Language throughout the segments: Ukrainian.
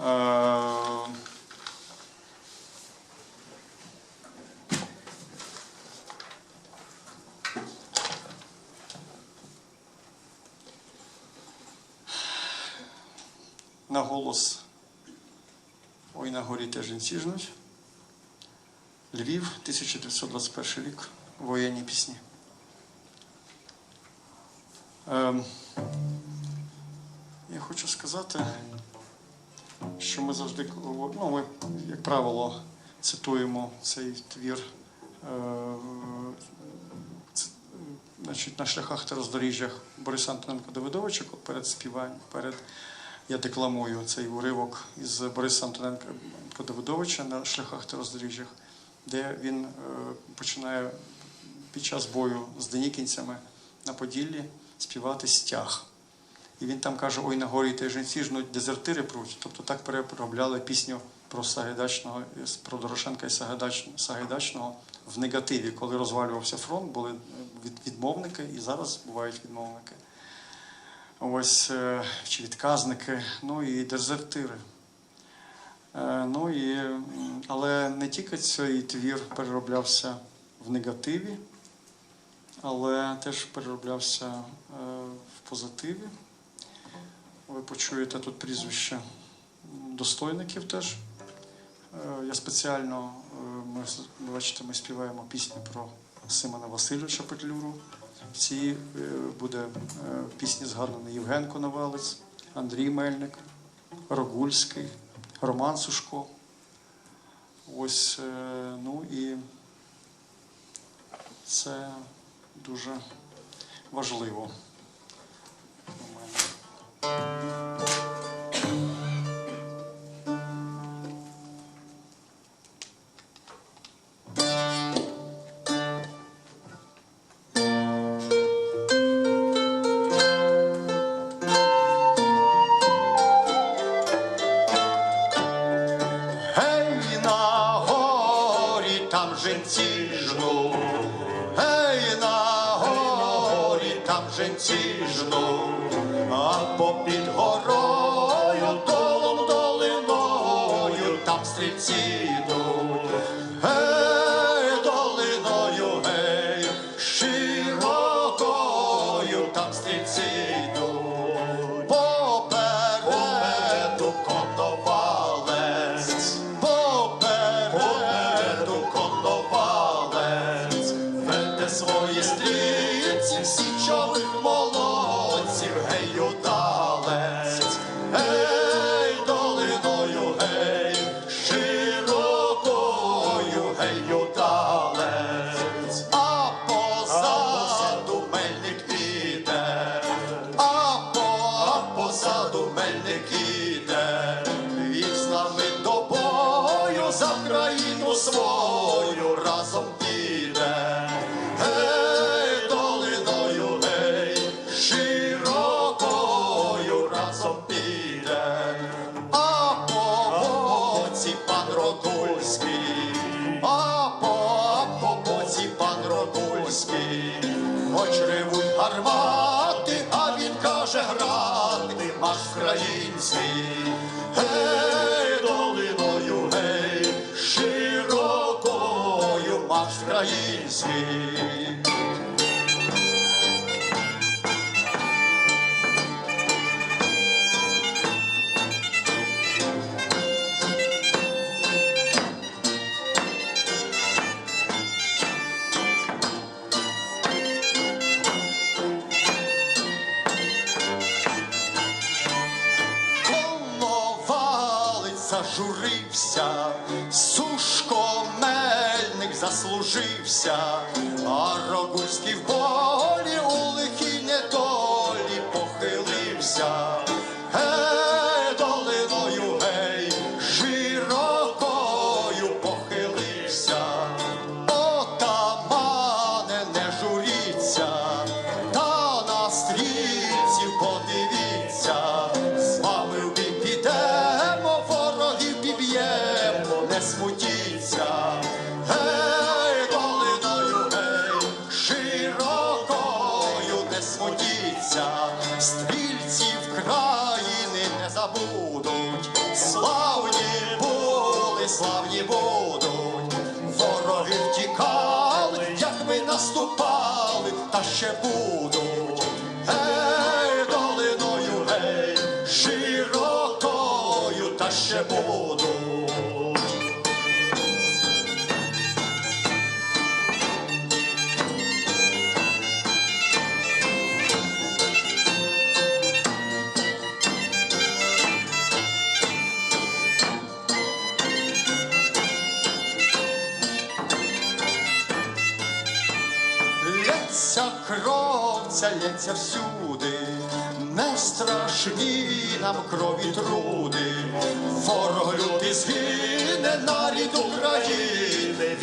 Е, На голос Ой на горі теж жінці жнуть. Львів, 1921 рік, воєнні пісні. Ем, я хочу сказати, що ми завжди, ну, ми, як правило, цитуємо цей твір е, значить, на шляхах та роздоріжжях Бориса Антоненка Давидовича перед співанням, перед я декламую цей уривок із Бориса Антоненка Давидовича на шляхах та роздоріжжях, де він е, починає під час бою з денікінцями на Поділлі співати стяг. І він там каже: Ой, на горі та жінці жнуть дезертири пруть. Тобто так переробляли пісню про Сагайдачного, про Дорошенка і Сагайдачного в негативі, коли розвалювався фронт, були е, відмовники, і зараз бувають відмовники. Ось е, чи відказники, ну і дезертири. Е, Ну і, але не тільки цей твір перероблявся в негативі, але теж перероблявся в позитиві. Ви почуєте тут прізвище достойників теж. Е, Я спеціально, е, ми, бачите, ми співаємо пісню про Симона Васильовича Петлюру. В цій е, буде пісні згаданий Євген Коновалець, Андрій Мельник, Рогульський, Роман Сушко. Ось, ну і це дуже важливо. У мене. А попід горою долом долиною там стрільці за країну свою star. Будуть. Гей, долиною, гей, широкою, та ще будуть. Ця всюди, не страшні нам крові труди. Ворог лютий згине, нарід України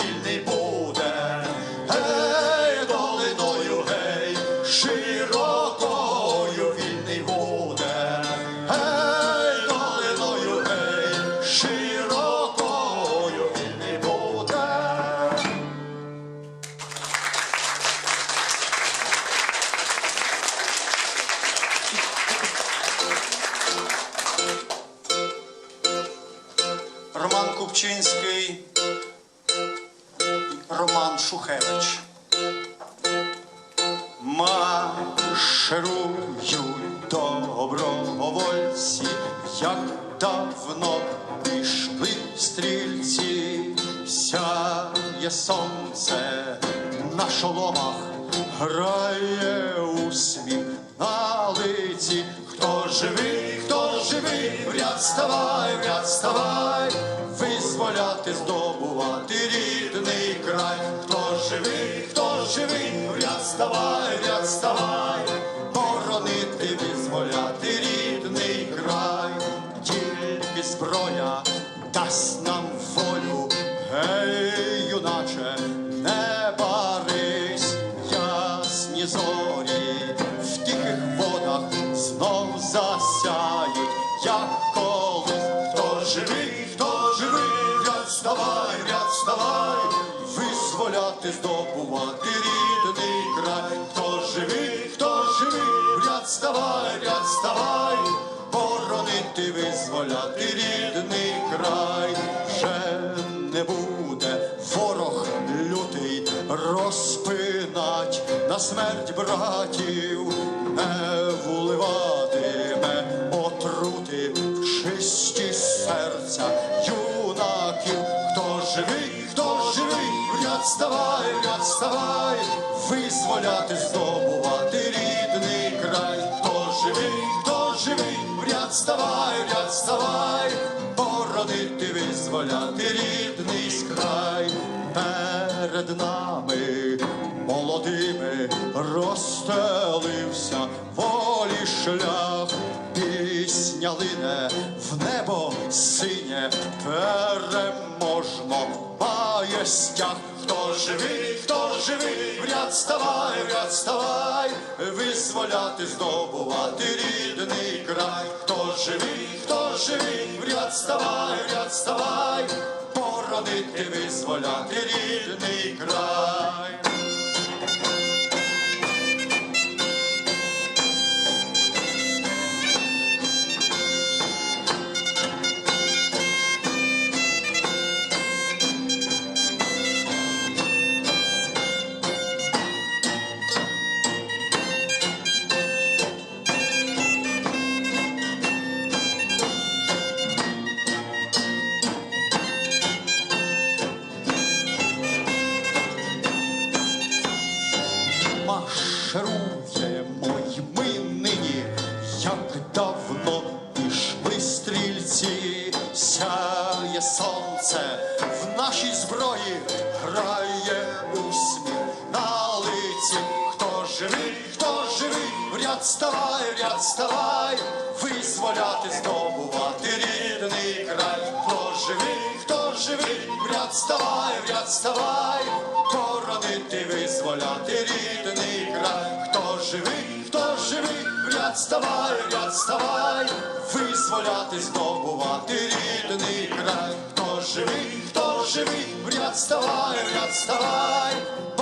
сонце на шоломах, грає усміх на лиці. Хто живий, хто живий, в ряд ставай, в ряд ставай, визволяти, здобувати рідний край. Хто живий, хто живий, в ряд ставай, в ряд ставай, боронити, визволяти рідний край. Тільки зброя дасть нам волю, гей, живий, хто живий, ряд ставай, ряд ставай, визволяти, здобувати рідний край. Хто живий, хто живий, ряд ставай, ряд ставай, боронити, визволяти рідний край. Вже не буде ворог лютий розпинать на смерть братів, не вливатиме отрути серця юнаків. Хто живий, хто живий, в ряд ставай, в ряд ставай, визволяти, здобувати рідний край. Хто живий, хто живий, в ряд ставай, в ряд ставай, боронити, визволяти рідний край. Перед нами молодими розстелився волі шлях, пісня лине в небо синє, переможно має стяг. Хто живий, хто живий, в ряд ставай, в ряд ставай, визволяти, здобувати рідний край. Хто живий, хто живий, в ряд ставай, в ряд ставай, боронити, визволяти рідний край. Стрільці, сяє сонце в нашій зброї, грає усміх на лиці. Хто живий, хто живий, в ряд ставай, ряд ставай, визволяти, здобувати рідний край. Хто живий, хто живий, в ряд ставай, ряд ставай, боронити, визволяти рідний край. Хто живий, хто живий, в ряд ставай, в ряд визволяти, здобувати рідний край. Хто живий, хто живий, в ряд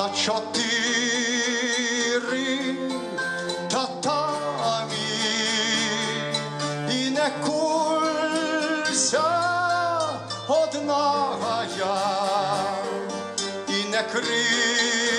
на чотири татамі і не кулься одна я, і не крив.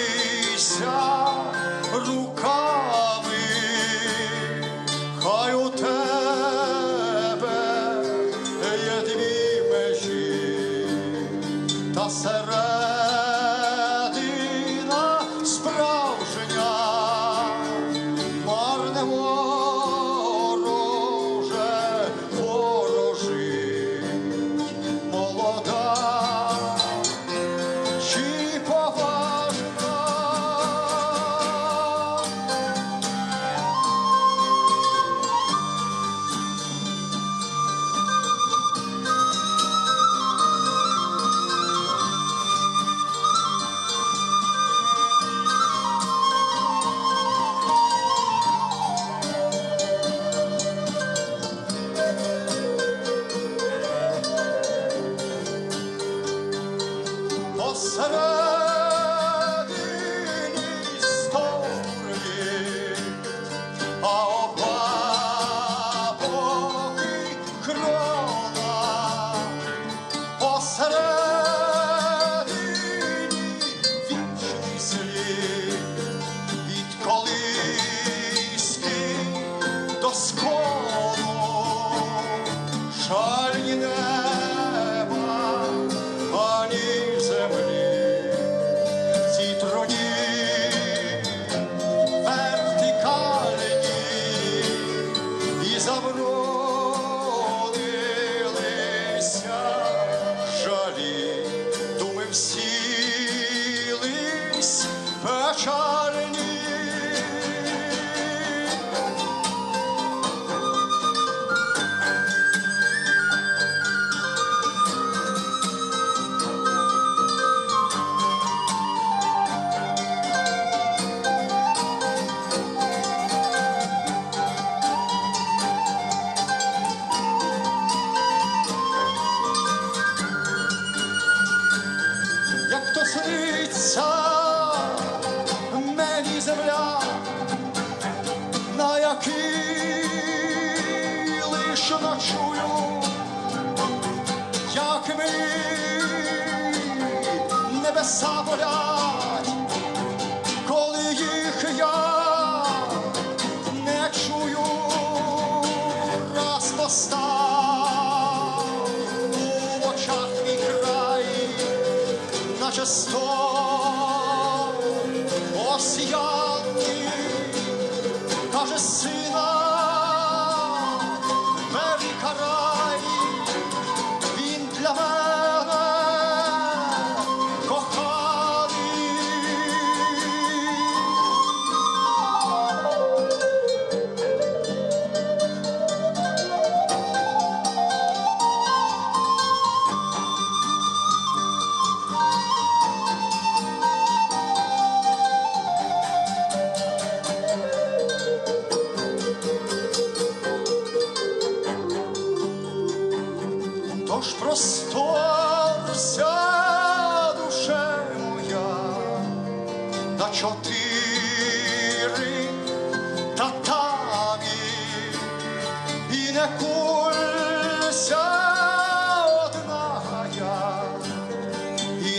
Salvador.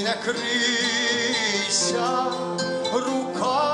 накрийся руками.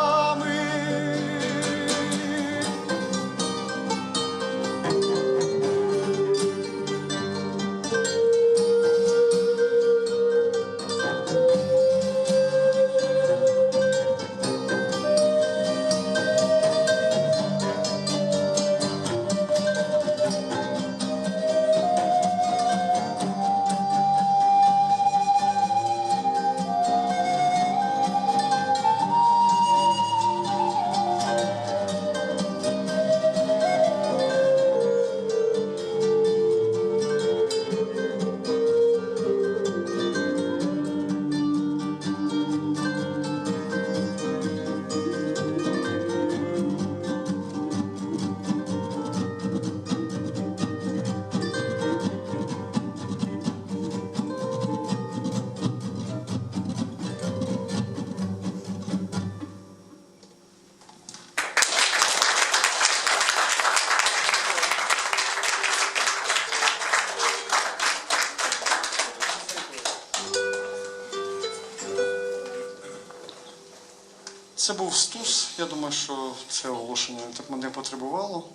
Це був Стус. Я думаю, що це оголошення так не потребувало.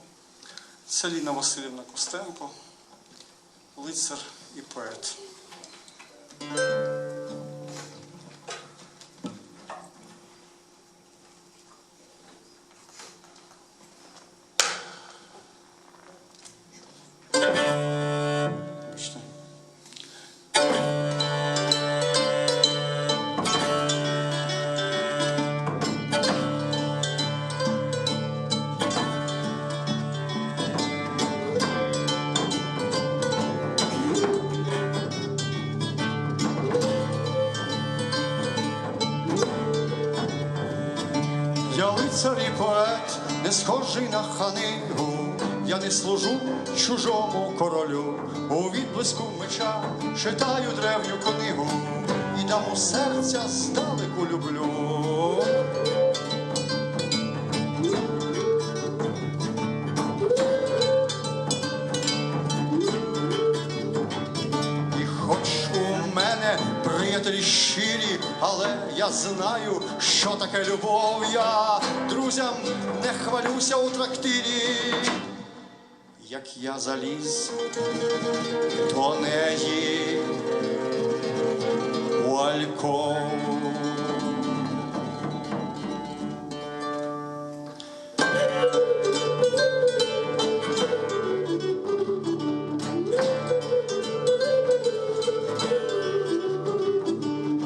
Це Ліна Васильівна Костенко, лицар і поет. Лицар і поет, не схожий на ханигу. Я не служу чужому королю. У відблиску меча читаю древню книгу і даму серця здалеку люблю. Приятелі щирі, але я знаю, що таке любов. Я друзям не хвалюся у трактирі. Як я заліз до неї у альков.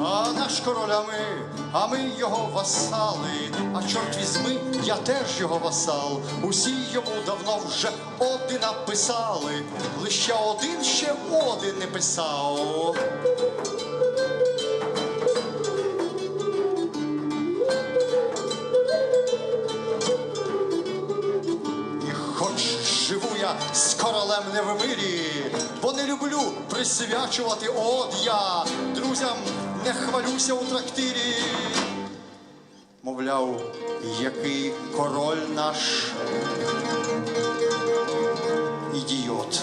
А наш королями, а ми його васали. А чорт візьми, я теж його васал. Усі йому давно вже оди написали. Лише один ще оди не писав. І хоч живу я з королем не в мирі, бо не люблю присвячувати од я друзям не хвалюся у трактирі. Мовляв, який король наш ідіот.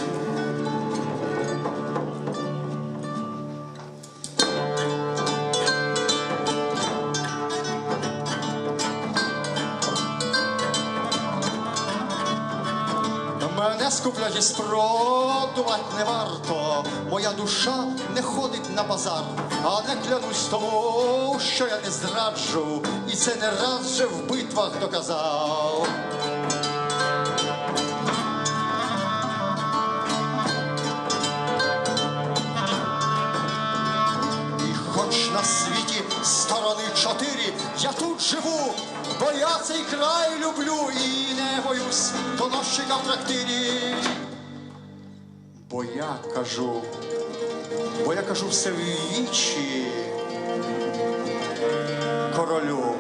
Мене скуплять спродувати не варто. Моя душа не ходить на базар, а не клянусь тому, що я не зраджу, і це не раз вже в битвах доказав. І хоч на світі сторони чотири, я тут живу, бо я цей край люблю і не боюсь доносчика в трактирі. Бо я кажу, бо я кажу все в вічі королю.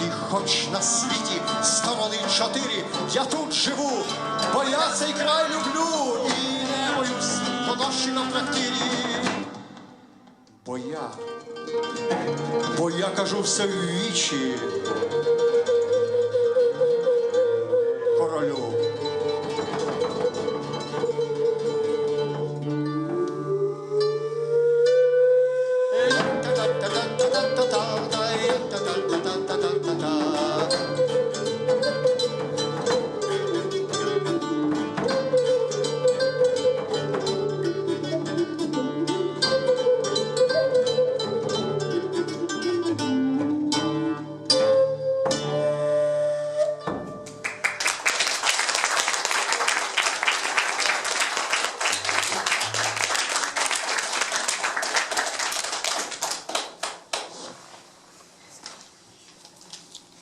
І хоч на світі сторони чотири, я тут живу, бо я цей край люблю і не боюсь донощі на трактирі. Бо я, бо я кажу все в вічі